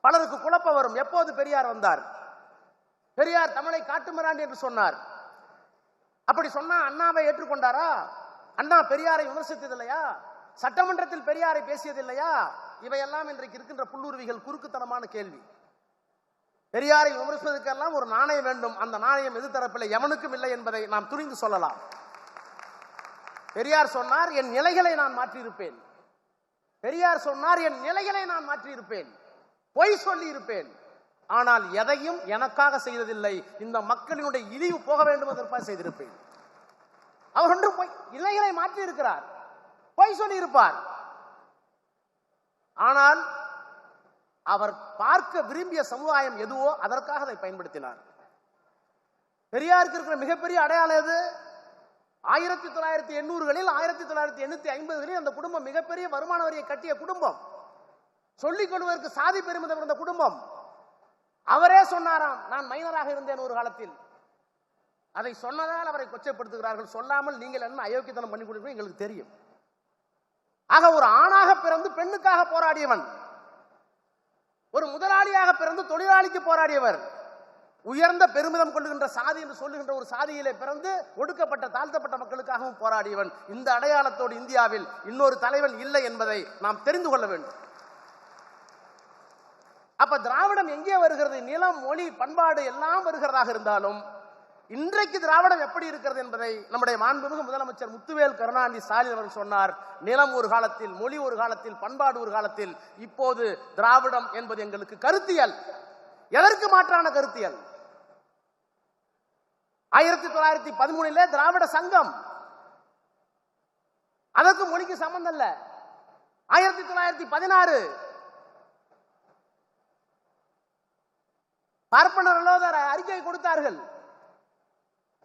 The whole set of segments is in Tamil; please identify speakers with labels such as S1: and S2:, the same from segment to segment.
S1: பலருக்கு குழப்பம் வரும். எப்போது பெரியார் வந்தார்? பெரியார் தமிழை காட்டுமிராண்டி என்று சொன்னார். அப்படி சொன்னா அண்ணாவை ஏற்றுக்கொண்டாரா? அண்ணா பெரியாரை விமர்சித்தது இல்லையா சட்டமன்றத்தில் பெரியாரை பேசியது இல்லையா இவையெல்லாம் இன்றைக்கு இருக்கின்ற புல்லுருவிகள் குறுக்குத்தனமான கேள்வி. பெரியாரை விமர்சிப்பதற்கெல்லாம் ஒரு நாணயம் வேண்டும். அந்த நாணயம் எது தரப்பில் எவனுக்கும் இல்லை என்பதை நாம் துணிந்து சொல்லலாம். பெரியார் சொன்னார் என் நிலைகளை நான் மாற்றியிருப்பேன். பெரியார் சொன்னார் என் நிலைகளை நான் மாற்றியிருப்பேன். பொய் சொல்லி இருப்பேன் ஆனால் எதையும் எனக்காக செய்ததில்லை. இந்த மக்களினுடைய இழிவு போக வேண்டும் என்பதற்காக செய்திருப்பேன். அவர் ஒன்றும் பொய் இலைகளை மாற்றி இருக்கிறார் பொய் சொல்லி இருப்பார் ஆனால் அவர் பார்க்க விரும்பிய சமுதாயம் எதுவோ அதற்காக அதை பயன்படுத்தினார். பெரியாருக்கு இருக்கிற மிகப்பெரிய அடையாளம் எது? ஆயிரத்தி தொள்ளாயிரத்தி எண்ணூறுகளில் ஆயிரத்தி தொள்ளாயிரத்தி எண்ணூத்தி ஐம்பதுகளில் அந்த குடும்பம் மிகப்பெரிய வருமான வரியை கட்டிய குடும்பம். சொல்லிக் கொள்வதற்கு சாதி பெருமிதம் இருந்த குடும்பம். அவரே சொன்னாராம் நான் மைனராக இருந்தேன் ஒரு காலத்தில். அதை சொன்னதால் அவரை கொச்சைப்படுத்துகிறார்கள். சொல்லாமல் நீங்கள் என்ன அயோக்கியத்தனம் பண்ணி கொடுக்கணும் எங்களுக்கு தெரியும். ஆக ஒரு ஆணாக பிறந்து பெண்ணுக்காக போராடியவன் ஒரு முதலாளியாக பிறந்து தொழிலாளிக்கு போராடியவர் உயர்ந்த பெருமிதம் கொள்ளுகின்ற சாதி என்று சொல்லுகின்ற ஒரு சாதியிலே பிறந்து ஒடுக்கப்பட்ட தாழ்த்தப்பட்ட மக்களுக்காகவும் போராடியவன். இந்த அடையாளத்தோடு இந்தியாவில் இன்னொரு தலைவன் இல்லை என்பதை நாம் தெரிந்து கொள்ள வேண்டும். அப்ப திராவிடம் எங்கே வருகிறது? நிலம் மொழி பண்பாடு எல்லாம் வருகிறதாக இருந்தாலும் இன்றைக்கு திராவிடம் எப்படி இருக்கிறது என்பதை நம்முடைய மாண்புமிகு முதலமைச்சர் முத்துவேல் கருணாநிதி ஸ்டாலின் அவர்கள் சொன்னார். நிலம் ஒரு காலத்தில் மொழி ஒரு காலத்தில் பண்பாடு ஒரு காலத்தில். இப்போது திராவிடம் என்பது எங்களுக்கு கருத்தியல். எதற்கு மாற்றான கருத்தியல்? ஆயிரத்தி தொள்ளாயிரத்தி பதிமூணுல திராவிட சங்கம். அதற்கு மொழிக்கு சம்பந்தம் இல்ல. ஆயிரத்தி தொள்ளாயிரத்தி பதினாறு பார்ப்பனர் அலோதர அறிக்கை கொடுத்தார்கள்.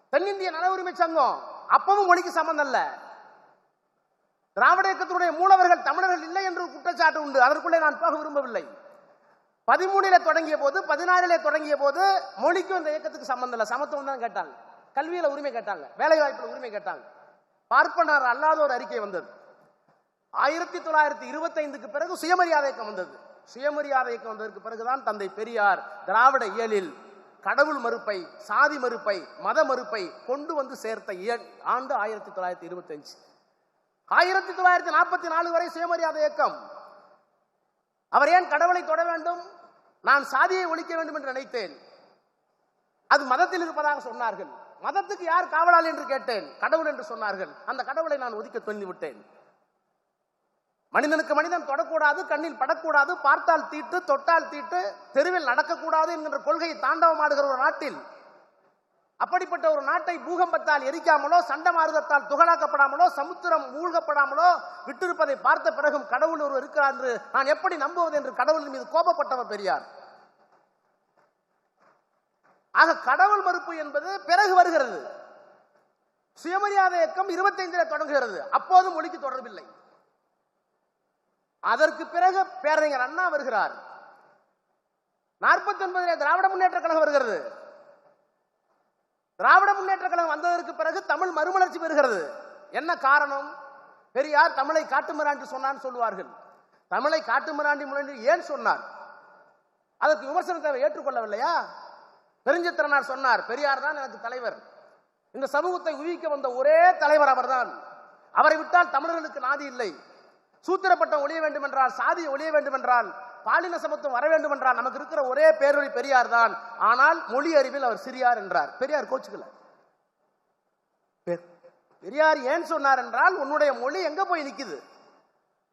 S1: தென்னிந்திய நல உரிமை சங்கம் அப்பவும் மொழிக்கு சம்பந்தம் இல்ல திராவிட இயக்கத்தினுடைய மூலவர்கள் தமிழர்கள் இல்லை என்று குற்றச்சாட்டு உண்டு. அதற்குள்ளே நான் போக விரும்பவில்லை. பதிமூணில தொடங்கிய போது பதினாறிலே தொடங்கிய போது மொழிக்கும் இந்த இயக்கத்துக்கு சம்பந்தம் இல்லை. சமத்துவம் தான் கேட்டாங்க. கல்வியில உரிமை கேட்டாங்க. வேலை வாய்ப்புல உரிமை கேட்டாங்க. பார்ப்பனர் அல்லாத ஒரு அறிக்கை வந்தது. ஆயிரத்தி தொள்ளாயிரத்தி இருபத்தி ஐந்துக்கு பிறகு சுயமரியாதை இயக்கம் வந்தது. சுயமரியாதை இயக்கம் வந்ததற்கு பிறகுதான் தந்தை பெரியார் திராவிட இயலில் கடவுள் மறுப்பை சாதி மறுப்பை மத மறுப்பை கொண்டு வந்து சேர்த்த இயல் ஆண்டு ஆயிரத்தி தொள்ளாயிரத்தி இருபத்தஞ்சு. ஆயிரத்தி தொள்ளாயிரத்தி நாற்பத்தி நாலு வரை சுயமரியாதை இயக்கம். அவர் ஏன் கடவுளை தொட வேண்டும்? நான் சாதியை ஒழிக்க வேண்டும் என்று நினைத்தேன். அது மதத்தில் இருப்பதாக சொன்னார்கள். மதத்துக்கு யார் காவலாளி என்று கேட்டேன்? கடவுள் என்று சொன்னார்கள். அந்த கடவுளை நான் ஒதுக்க சொல்லி விட்டேன். மனிதனுக்கு மனிதன் தொடக்கூடாது கண்ணில் படக்கூடாது பார்த்தால் தீட்டு தொட்டால் தீட்டு தெருவில் நடக்கக்கூடாது என்கின்ற கொள்கையை தாண்டவமாடுகிற ஒரு நாட்டில் அப்படிப்பட்ட ஒரு நாட்டை பூகம்பத்தால் எரிக்காமலோ சண்டமாறுதத்தால் துகளாக்கப்படாமலோ சமுத்திரம் மூழ்கப்படாமலோ விட்டிருப்பதை பார்த்த பிறகும் கடவுள் ஒருவர் இருக்கிறார் என்று நான் எப்படி நம்புவது என்று கடவுளின் மீது கோபப்பட்டவர் பெரியார். ஆக கடவுள் மறுப்பு என்பது பிறகு வருகிறது. சுயமரியாதை இயக்கம் இருபத்தைந்தில் தொடங்குகிறது. அப்போது ஒளிக்கு தொடர்பில்லை. அதற்கு பிறகு பேரறிஞர் அண்ணா வருகிறார். நாற்பத்தி ஒன்பதிலே திராவிட முன்னேற்ற கழகம் வருகிறது. திராவிட முன்னேற்ற கழகம் வந்ததற்கு பிறகு தமிழ் மறுமலர்ச்சி பெறுகிறது. என்ன காரணம்? பெரியார் தமிழை காட்டுமிராண்டி சொன்னான்னு சொல்லுவார்கள். தமிழை காட்டுமிராண்டி முன்னாடி ஏன் சொன்னார்? அதற்கு விமர்சனத்தை ஏற்றுக்கொள்ளவில்லையா? பெருஞ்சித்திரனார் சொன்னார் பெரியார் தான் எனக்கு தலைவர். இந்த சமூகத்தை உயிக்க வந்த ஒரே தலைவர் அவர்தான். அவரை விட்டால் தமிழர்களுக்கு நாதி இல்லை. சூத்திரப்பட்டம் ஒழிய வேண்டும் என்றால் சாதி ஒழிய வேண்டும் என்றால் பாலின சமத்துவம் வர வேண்டும் என்றால் நமக்கு இருக்கிற ஒரே பேரொழி பெரியார் தான். ஆனால் மொழி அறிவில் அவர் சிறியார் என்றார். பெரியார் கோச்சுக்கல. பெ- பெரியார் ஏன் சொன்னார் என்றால் உன்னுடைய மொழி எங்க போய் நிக்குது?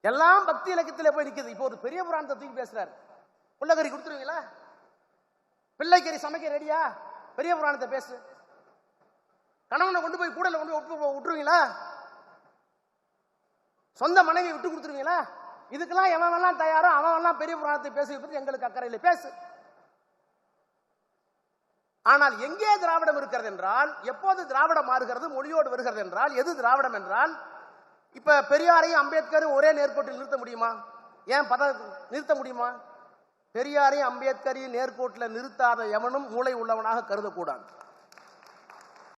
S1: எல்லாம் பக்தி இலக்கியத்திலே போய் நிக்குது. இப்போ ஒரு பெரிய புராணத்தை தூக்கி பேசுறாரு. புள்ளகரி கொடுத்துருவீங்களா? பிள்ளைக்கறி சமைக்க ரெடியா பெரிய புராணத்தை பேசு. கணவனை கொண்டு போய் கூடல கொண்டு போய் விட்டு- விட்டுருவீங்களா சொந்த மனைவி விட்டு கொடுத்துருவீங்களா? இதுக்கெல்லாம் எவன் தயாரோ அவனவெல்லாம் பெரிய புராணத்தை பேசி பற்றி எங்களுக்கு அக்கறை இல்லை. பேசு. ஆனால் எங்கே திராவிடம் இருக்கிறது என்றால் எப்போது திராவிடம் மாறுகிறது மொழியோடு வருகிறது என்றால் எது திராவிடம் என்றால் இப்ப பெரியாரையும் அம்பேத்கரும் ஒரே நேர்கோட்டில் நிறுத்த முடியுமா? ஏன் பத நிறுத்த முடியுமா? பெரியாரையும் அம்பேத்கரையும் நேர்கோட்டில் நிறுத்தாத எவனும் மூளை உள்ளவனாக கருதக்கூடாது.